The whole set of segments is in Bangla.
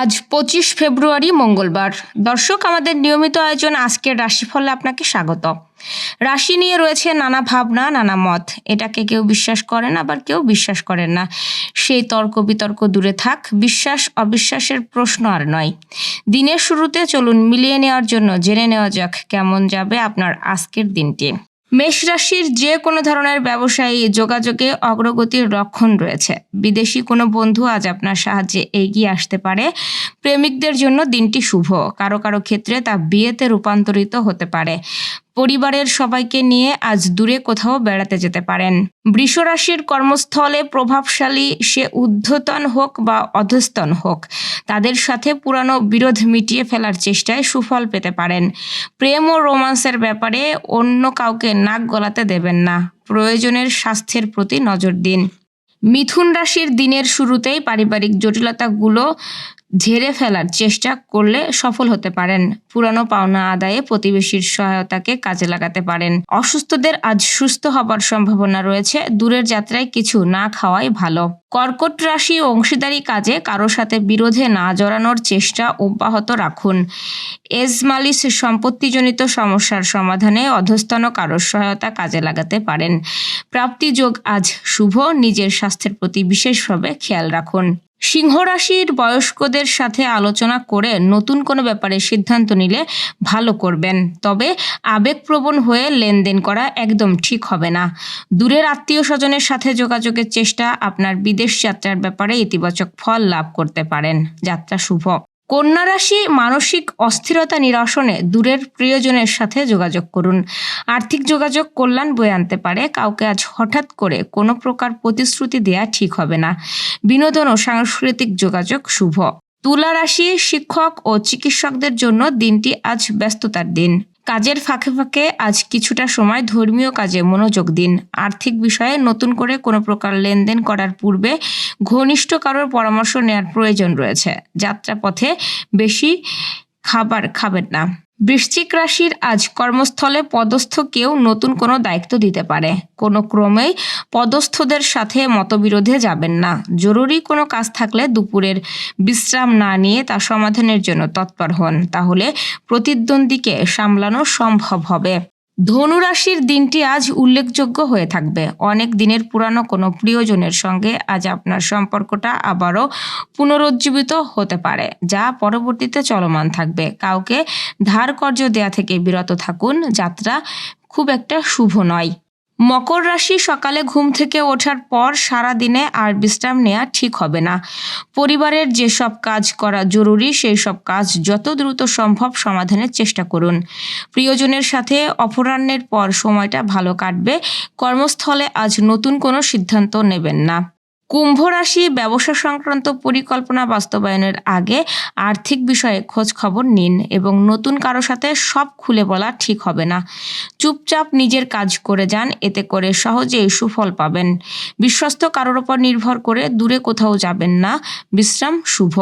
আজ পঁচিশ ফেব্রুয়ারি মঙ্গলবার। দর্শক, আমাদের নিয়মিত আয়োজন আজকের রাশিফলে আপনাকে স্বাগত। রাশি নিয়ে রয়েছে নানা ভাবনা, নানা মত। এটাকে কেউ বিশ্বাস করেন আবার কেউ বিশ্বাস করেন না। সেই তর্ক বিতর্ক দূরে থাক, বিশ্বাস অবিশ্বাসের প্রশ্ন আর নয়। দিনের শুরুতে চলুন মিলিয়ে নেওয়ার জন্য জেনে নেওয়া যাক কেমন যাবে আপনার আজকের দিনটি। মেষ রাশির যে কোনো ধরনের ব্যবসায়ী যোগাযোগে অগ্রগতির লক্ষণ রয়েছে। বিদেশি কোনো বন্ধু আজ আপনার সাহায্যে এগিয়ে আসতে পারে। প্রেমিকদের জন্য দিনটি শুভ। কারও কারও ক্ষেত্রে তা বিয়েতে রূপান্তরিত হতে পারে। পরিবারের সবাইকে নিয়ে আজ দূরে কোথাও বেড়াতে যেতে পারেন। বৃষ রাশির কর্মস্থলে প্রভাবশালী সে ঊর্ধ্বতন হোক বা অধস্তন হোক, তাদের সাথে পুরানো বিরোধ মিটিয়ে ফেলার চেষ্টায় সুফল পেতে পারেন। প্রেম ও রোমান্সের ব্যাপারে অন্য কাউকে নাক গলাতে দেবেন না। প্রয়োজনের স্বাস্থ্যের প্রতি নজর দিন। মিথুন রাশির দিনের শুরুতেই পারিবারিক জটিলতাগুলো ঝেড়ে ফেলার চেষ্টা করলে সফল হতে পারেন। পুরানো পাওনা আদায়ে প্রতিবেশীর সহায়তাকে কাজে লাগাতে পারেন। অসুস্থদের আজ সুস্থ হবার সম্ভাবনা রয়েছে। দূরের যাত্রায় কিছু না খাওয়াই ভালো। কর্কট রাশি অংশীদারি কাজে কারও সাথে বিরোধে না জড়ানোর চেষ্টা অব্যাহত রাখুন। এজমালিস সম্পত্তিজনিত সমস্যার সমাধানে অধস্তন কারোর সহায়তা কাজে লাগাতে পারেন। প্রাপ্তিযোগ আজ শুভ। নিজের স্বাস্থ্যের প্রতি বিশেষভাবে খেয়াল রাখুন। সিংহ রাশির বয়স্কদের সাথে আলোচনা করে নতুন কোনো ব্যাপারে সিদ্ধান্ত নিলে ভালো করবেন। তবে আবেগপ্রবণ হয়ে লেনদেন করা একদম ঠিক হবে না। দূরের আত্মীয় স্বজনের সাথে যোগাযোগের চেষ্টা আপনার বিদেশ যাত্রার ব্যাপারে ইতিবাচক ফল লাভ করতে পারেন। যাত্রা শুভ। কন্যা রাশি মানসিক অস্থিরতা নিরসনে দূরের প্রিয়জনের সাথে যোগাযোগ করুন। আর্থিক যোগাযোগ কল্যাণ বয়ে আনতে পারে। কাউকে আজ হঠাৎ করে কোনো প্রকার প্রতিশ্রুতি দেয়া ঠিক হবে না। বিনোদন ও সাংস্কৃতিক যোগাযোগ শুভ। তুলা রাশি শিক্ষক ও চিকিৎসকদের জন্য দিনটি আজ ব্যস্ততার দিন। কাজের ফাঁকে ফাঁকে আজ কিছুটা সময় ধর্মীয় কাজে মনোযোগ দিন। আর্থিক বিষয়ে নতুন করে কোনো প্রকার লেনদেন করার পূর্বে ঘনিষ্ঠ কারোর পরামর্শ নেওয়ার প্রয়োজন রয়েছে। যাত্রাপথে বেশি খাবার খাবেন না। বৃশ্চিক রাশির আজ কর্মস্থলে পদস্থ কেউ নতুন কোনো দায়িত্ব দিতে পারে। কোনো ক্রমেই পদস্থদের সাথে মতবিরোধে যাবেন না। জরুরি কোনো কাজ থাকলে দুপুরের বিশ্রাম না নিয়ে তা সমাধানের জন্য তৎপর হন। তাহলে প্রতিদ্বন্দ্বীকে সামলানো সম্ভব হবে। ধনুরাশির দিনটি আজ উল্লেখযোগ্য হয়ে থাকবে। অনেক দিনের পুরানো কোনো প্রিয়জনের সঙ্গে আজ আপনার সম্পর্কটা আবারও পুনরুজ্জীবিত হতে পারে, যা পরবর্তীতে চলমান থাকবে। কাউকে ধার কর্য দেয়া থেকে বিরত থাকুন, যাত্রা খুব একটা শুভ নয়। মকর রাশি সকালে ঘুম থেকে ওঠার পর সারা দিনে আর বিশ্রাম নেওয়া ঠিক হবে না। পরিবারের যেসব কাজ করা জরুরি সেই সব কাজ যত দ্রুত সম্ভব সমাধানের চেষ্টা করুন। প্রিয়জনের সাথে অপরাহ্নের পর সময়টা ভালো কাটবে। কর্মস্থলে আজ নতুন কোনো সিদ্ধান্ত নেবেন না। কুম্ভ রাশি ব্যবসা সংক্রান্ত পরিকল্পনা বাস্তবায়নের আগে আর্থিক বিষয়ে খোঁজ খবর নিন এবং নতুন কারও সাথে সব খুলে বলা ঠিক হবে না। চুপচাপ নিজের কাজ করে যান, এতে করে সহজেই সুফল পাবেন। বিশ্বস্ত কারোর ওপর নির্ভর করে দূরে কোথাও যাবেন না। বিশ্রাম শুভ।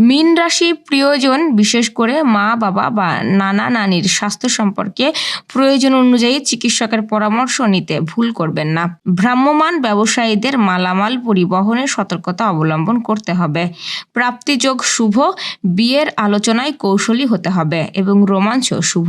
মীন রাশি প্রিয়জন, বিশেষ করে মা, বাবা বা নানা নানির স্বাস্থ্য সম্পর্কে প্রয়োজন অনুযায়ী চিকিৎসকের পরামর্শ নিতে ভুল করবেন না। ভ্রাম্যমান ব্যবসায়ীদের মালামাল পরিবহনে সতর্কতা অবলম্বন করতে হবে। প্রাপ্তিযোগ শুভ, বিয়ের আলোচনায় কৌশলী হতে হবে এবং রোমাঞ্চ শুভ।